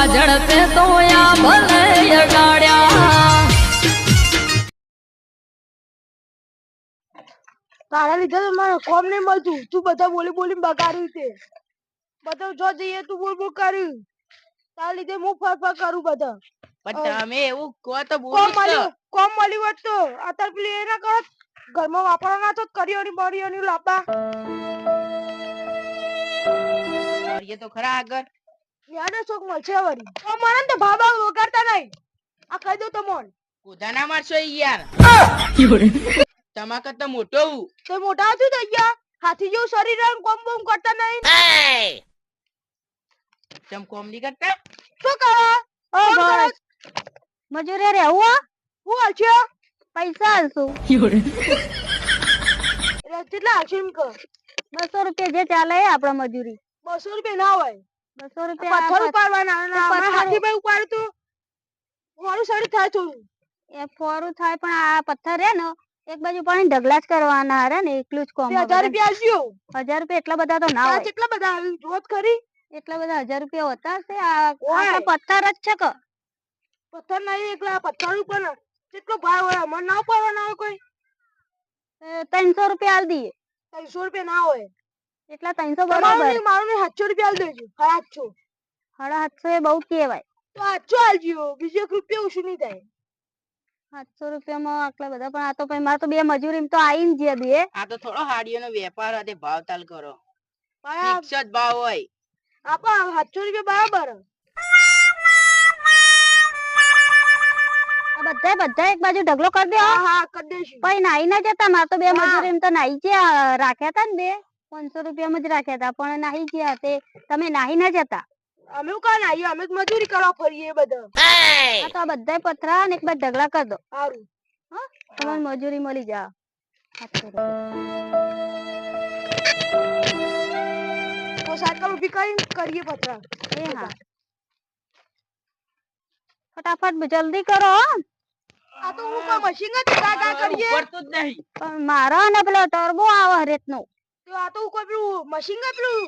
હવા પે તો આ ભલે અડાડ્યા તારા લીધે તો મારે કોમ નહીં મળતું. તું બધા બોલી બોલી બગાડ્યું તે. બધા જો જઈએ તું બોલ બોલ કર્યું. તારા લીધે હું ફર ફર કરું બધા. પણ તમે એવું કહો તો કોમ મળ્યું કોમ મળ્યું હોત તો અત્યારે પેલી એ ના કરો ઘરમાં વાપરવા ના તો કરિયોની ની લાપા કરીએ તો ખરા આગળ. યાદ ચોક મળશે વળી. તો મને તો ભાબા વગાડતા નહીં આ કહી દઉં તો કોધા કુદાના મારશો ઈ યાર. તમા કરતા મોટો હું. તો મોટા હતું તો ગયા હાથી જેવું શરીર રંગ કોમ બોમ કરતા નહીં તમ કોમ નહીં કરતા? શું કરો? મજૂરી રહેવું હું હાલશો પૈસા આલશું કેટલા હાલશે એમ કર? બસો રૂપિયા જે ચાલે આપડે મજૂરી. બસો રૂપિયા ના હોય. બસો રૂપિયા પથ્થર ઉપાડવાના અને હાથીભાઈ ઉપાડ્યું તું મારું શરીર થાય થોડું એ ફોરું થાય પણ આ પથ્થર રે ને એક બાજુ પાણી ઢગલા જ કરવાના હારે ને એકલું જ કોમ હજાર રૂપિયા આલજો હજાર રૂપિયા એટલા બધા તો ના હોય. કેટલા બધા જોત ખરી એટલા બધા હજાર રૂપિયા હોતા હશે. આ. પથ્થર જ છે કે. પથ્થર નહીં એકલા પથ્થર ઉપર કેટલો ભાવ હોય? અમને ના ઉપાડવાના હોય કોઈ. ત્રણસો રૂપિયા આલ દઈએ. ત્રણસો રૂપિયા ના હોય. એટલા ત્રણસો બરાબર. મારું સાતસો રૂપિયા આલી દેજો. હા સાતસો. સાડા સાતસો એ બહુ કહેવાય. તો સાતસો આલજો. બીજો એક રૂપિયા ઓછું નહીં થાય. સાતસો રૂપિયામાં આટલા બધા પણ આ તો પછી મારે તો બે મજૂરી તો આવીને જે બે. આ તો થોડો હાડીઓનો વેપાર હતો ભાવ તાલ કરો. ફિક્સ જ ભાવ હોય. આપા સાતસો રૂપિયા બરાબર. બધા બધા એક બાજુ ઢગલો કરી દે હા. હા કરી દેશું. પછી નાઈ ના જતા મારે તો બે મજૂરી મજૂરી તો નાઈ જે રાખ્યા હતા ને બે. પાંચસો રૂપિયામાં જ રાખ્યા હતા પણ નાહી ગયા તે તમે નાહી ના જતા. અમે કાં આવીએ અમે તો મજૂરી કરવા ફરીએ બધા. આ તો આ બધા પથરા ને એક બાજુ ઢગલા કરી દો. સારું તમને મજૂરી મળી જા સાતસો રૂપિયા. તો સાયકલ ઊભી કરીને કરીએ પથરા. એ હા. ફટાફટ જલ્દી કરો હો. આ તો હું કોઈ મશીન જ ગાગા કરીએ? ઉપડતું જ નહીં. પણ મારો ને પેલો ટર્બો આવે હરેતનો તો આ તો કોઈ પેલું મશીન જ પેલું?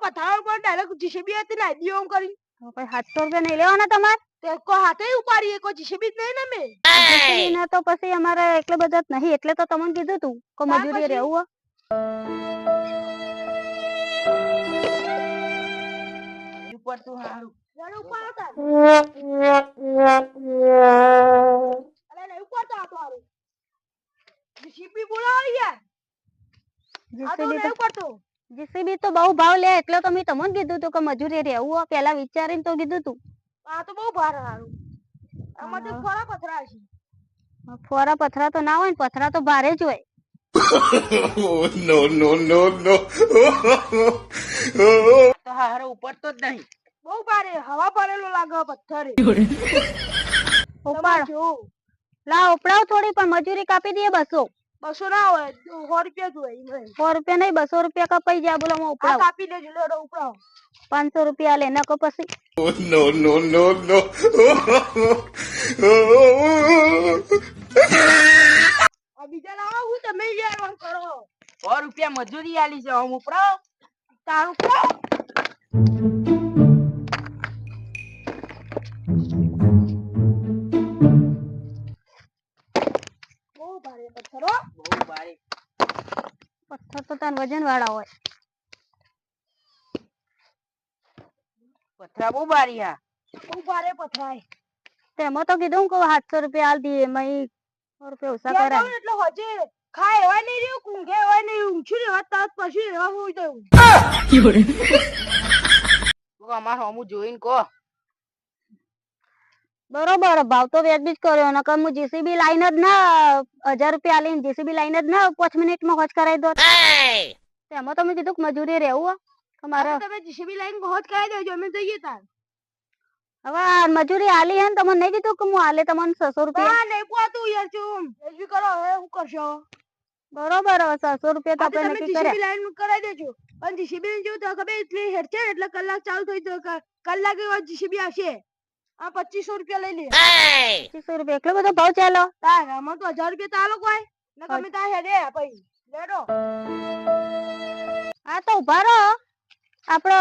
પથાર ઉપર ડાયરેક્ટ જીસીબી હતી ને આઈડી ઓમ કરી તો સાતસો રૂપિયા નહીં લેવાના તમારે? તે કોઈ હાથે ઉપાડીએ કોઈ જીસીબી નહીં ને મેં JCB તો પછી અમારે એટલે બધા નહીં એટલે તો તમને કીધું તું કે મજૂરી રહેવું હો. ઉપડતું હારું. ભાવ લે એટલે તો મેં તમને કીધું તું કે મજૂરી રહેવું હોય પેલા વિચારીને તો કીધું તું. આ તો બહુ ભાર હારું. આમાં તો ફોરા પથરા છે. ફોરા પથરા તો ના હોય ને પથરા તો ભારે જ હોય. નો નો નો નો. તો હારો ઉપડતો જ નહીં. બહુ ભારે હવા ભરેલો લાગે પથ્થરે. ઉપાડ લા ઉપડાવ થોડી પણ મજૂરી કાપી દઈએ બસો. બસો ના હોય સો રૂપિયા જોઈએ હોય સો રૂપિયા નહીં બસો રૂપિયા કપાઈ જાય બોલો હું આ ઉપડાવ. કાપી દેજો લેડો ઉપડાવ. પાંચસો રૂપિયા લે નકો પછી નો નો નો no. બીજા લાવો હું તમે યાર આમ કરો. સો રૂપિયા મજૂરી આલી છે આમ ઉપડાવ. તારું ઉપડાવો. પથ્થર વજન વાળા હોય. પથરા બહુ બારીયા બહુ ભારે પથરાય. તેમાં તો કીધું કે સાતસો રૂપિયા હાલ દઈએ મય સો રૂપિયા ઓછા કરાય. એટલે હજે ખાય એવાય નહીં રહ્યું કુંઘે હોય નહીં ઊંઘ્યું રહેવા તાત પછી રહેવા હોય તો તો અમાર હમું જોઈને કહો. બરોબર ભાવ તો વ્યાજબી જ કર્યો નકર હું જીસીબી લાઈન જ ના હજાર રૂપિયા લઈને જીસીબી લાઈન જ ના પાંચ મિનિટમાં હોજ કરાવી દો એમાં તમે કીધું કે મજૂરી રહેવું હો. કે મારે હવે તમે જીસીબી લાઈન હોજ કરાવી દેજો અમે જઈએ તાર. હવે મજૂરી આલી હે ને તમને નહીં કીધું કે હું આલે તમને છસો રૂપિયા? હા નહીં પોતું યાર ચુમ. એજી કરો હવે હું કરશો? બરોબર હવે છસો રૂપિયા તો આપણે તમે નક્કી કર્યા. જીસીબી લાઈન કરાવી દેજો. પણ જીસીબી ને જેવું તો ખબર એટલી હેડ છે એટલે કલાક ચાલુ થઈ તો કલાકે જીસીબી આવશે. આ પચીસો રૂપિયા લઈ લે. પચીસો રૂપિયા. એટલો બધો ભાવ ચાલો. તાર આમાં તો હજાર રૂપિયા તાલો કોઈ. ને તમે તાર હેડે પછી લેડો હા તો ઊભા રહો. આપડે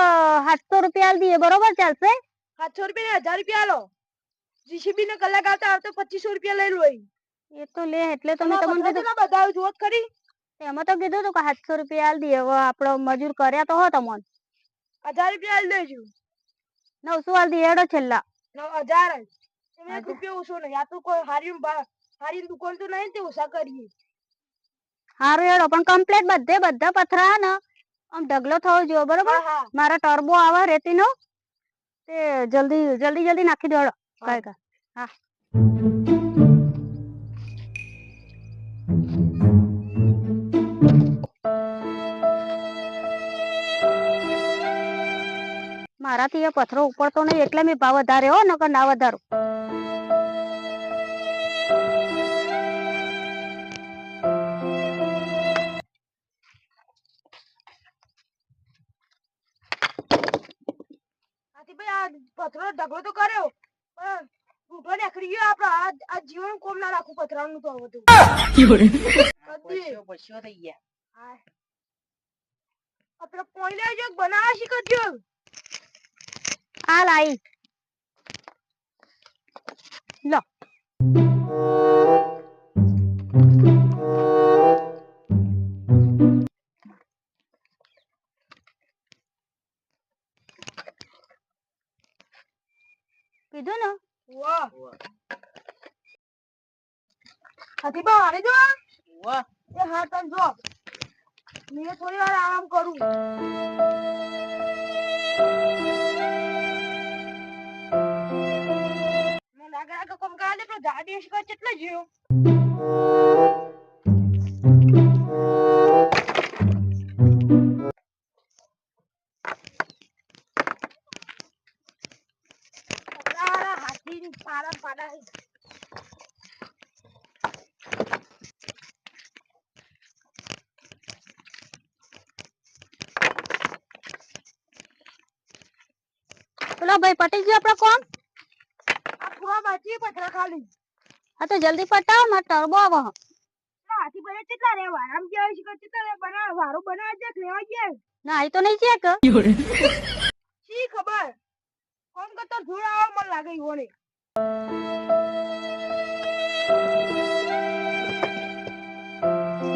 સાતસો રૂપિયા આલી દઈએ. બરોબર ચાલશે? સાતસો રૂપિયા ને હજાર રૂપિયા આલો. જીસીબી ને કલાક આવતા આવતા પચીસો રૂપિયા લઈ લો એ તો લે એટલે તમે તમને કીધું બધા જોત ખરી? એમાં તો કીધું તું કે સાતસો રૂપિયા આલ દઈએ. હવે આપડો મજૂર કર્યા તો હો તમને હજાર રૂપિયા આલ દેજો. નવસો આલ દઈએ છેલ્લા. હજાર જ. એક. રૂપિયા ઓછો નહીં. આ તો કોઈ હારી હારી દુકાન તો નહીં તે ઓછા કરીએ. હારું એડો પણ કમ્પ્લેટ બધે બધા પથરા ને. આમ ઢગલો થવો જોઈએ બરોબર? મારા ટર્બો આવે રેતીનો તે જલ્દી જલ્દી જલ્દી નાખી દેડો કાય કા હા. મારાથી એ પથરો ઉપડતો નહીં એટલે મેં ભાવ વધારે હો નકર ના વધારો. હાથી ભાઈ આ પથરો ઢગલો તો કર્યો પણ રૂઠો નીકળી ગયો આપડે આ જીવન કોમ ના રાખું પથરાનું તો પૈસો થઈ ગયા. આપડે પોઈ લેજો બનાવવા શીખજો આ લાઈ લો. કીધું ને? વાહ હાથી ભાઈ હારે જો. વાહ એ હા તન જો. મેં થોડી વાર આરામ કરું. મને લાગે આ કોમ કરે તો દાદી શીખવા કેટલા જીવ હાથી પાડા પાડા ભાઈ પટેલ આપડો કોમ આ બાકી પથરા ખાલી? હા તો જલ્દી પટાવો મારે ટર્બો આવો હાથી પડે કેટલા રે વારામ જાય છે કેટલા રે બના વારો બના જ લેવા ગયા? ના આઈ તો નહીં છે કે. શી ખબર? કોણ કરતા ધૂળ આવા મન લાગે ઈવોને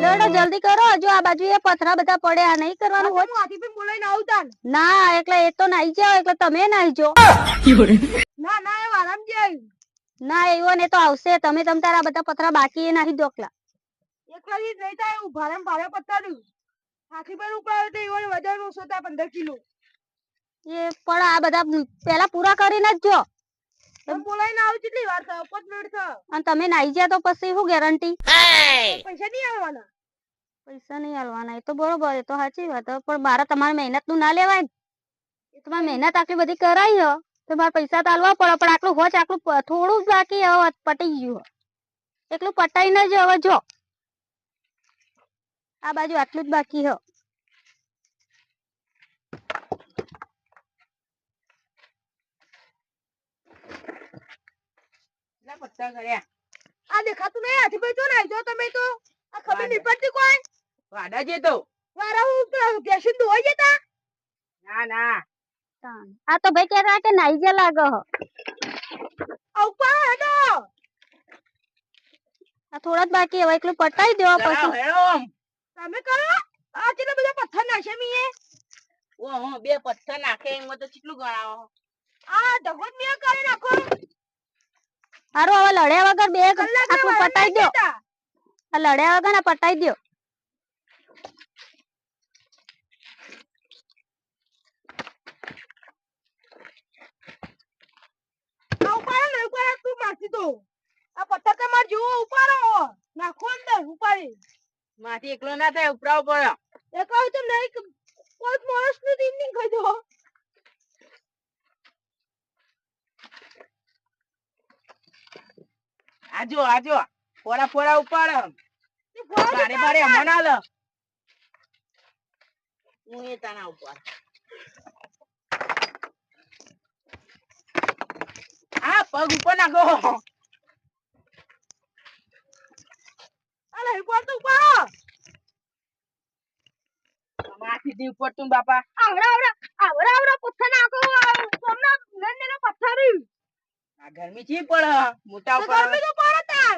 લેડો જલ્દી કરો. જો આ બાજુ એ પથરા બધા પડ્યા નહીં કરવાનું હોય હું હાથી બોલાઈ બોલાઈને આવતા ના એટલે એ તો નાઈ જાઓ એટલે તમે નાઈ જો ના ના એ વારામ જાય ના એવો ને તો આવશે. તમે તમ તારા બધા પથરા બાકી એ નાખી દો એકલા જ નહીં થાય ભારે ને ભારે પત્તાનું હાથી પર ઉપર તો એવો વજન ઓછો થાય પંદર કિલો. એ પણ આ બધા પેલા પૂરા કરીને જ જો. તમે બોલાઈને આવું કેટલી વાર થાય પાંચ મિનિટ થાય. અને તમે નાઈ જ્યા તો પછી શું ગેરંટી પૈસા નહીં આવવાના પૈસા નહીં આલવાના એ તો બરોબર એ તો સાચી વાત. પણ મારે તમારી મહેનતનું ના લેવાય ને. એ તમારી મહેનત આટલી બધી કરાઈ હો. તો મારા પૈસા તો આલવા પડે પણ આટલું હોચ આટલું થોડું જ બાકી હવે પટી ગયું એટલું પટાઈને જ હવે જો. આ બાજુ આટલું જ બાકી હે પત્તા કર્યા? આ દેખાતું નહીં હાથી ભાઈ તો જો તમે તો. આ ખબર. નહીં પડતી કોઈ? વાડા તો. વારા હું ગેસી ધોઈ જતા? ના ના. આ તો ભાઈ કહેતા કે નાઈ ગયા લાગે હો. આ હેડો. આ થોડા જ બાકી હવે એકલું પટાઈ દેવા પછી. તમે કરો. આ કેટલા બધા પથ્થર નાખે મીએ? ઓહો બે પથ્થર નાખે એમાં તો કેટલું ગણાવો? આ ઢગો મિયા કરી નાખો. હારું હવે લડ્યા વગર બે આટલું પટાઈ દો. આ લડ્યા વગર ના પટાઈ દો આ ઉપાડો ને ઉપાડો તું તો આ પથ્થર તમાર જુઓ ઉપાડો. નાખો અંદર ઉપાડી. માથી એકલો ના થાય ઉપરાવ પડે. એકલો તો નહીં પાંચ માણસનું દિન નહીં ખાઈ દો આજો આજો ફોરા ફોરા ઉપાડો. ભારે ભારે બારે બારે અમને ના લો હું એ તાના ઉપર આ પગ ઉપર નાખો. અરે ઉપર. તો ઉપાડો માથી થી ઉપર તું બાપા. આવડા આવડા આવડા આવડા પથ્થર નાખો. સોમના નંદ ને પથ્થર ગરમી ચી પડે? મોટા તો ઉપર. ગરમી તો પડે તાર.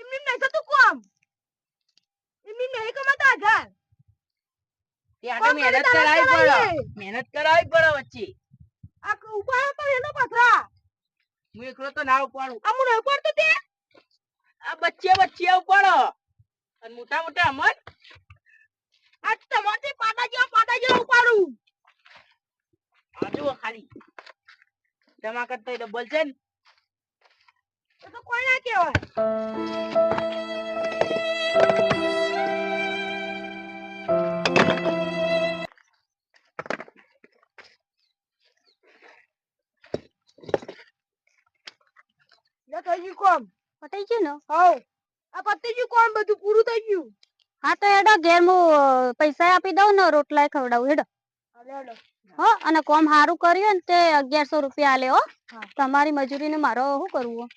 એમની નહીં થતું કોમ? એમની નહીં કમાતા હજાર ત્યાં મહેનત કરાવી પડે. મહેનત કરાવી પડે વચ્ચે. આ ઉપાડો તો એનો પથરા હું એકલો તો ના ઉપાડું. આ હું નહીં પડતો તે. આ બચ્ચે બચ્ચે ઉપાડો. અને મોટા મોટા અમર. આ તમારથી પાટા જેવા પાટા જેવા ઉપાડું. આ જુઓ ખાલી. તમા કરતો ડબલ છે ને. તો કોઈ ના કહેવાય. લે થઈ ગયું કોમ. પટાઈ ગયું ને? હવ. આ પતી ગયું કોમ બધું પૂરું થઈ ગયું. હા તો હેડો ઘેર હું પૈસા આપી દઉં ને રોટલા ખવડાવું હેડો. હો અને કોમ સારું કર્યું ને તે અગિયારસો રૂપિયા આલે હો. તમારી મજૂરી ને મારો શું કરવું?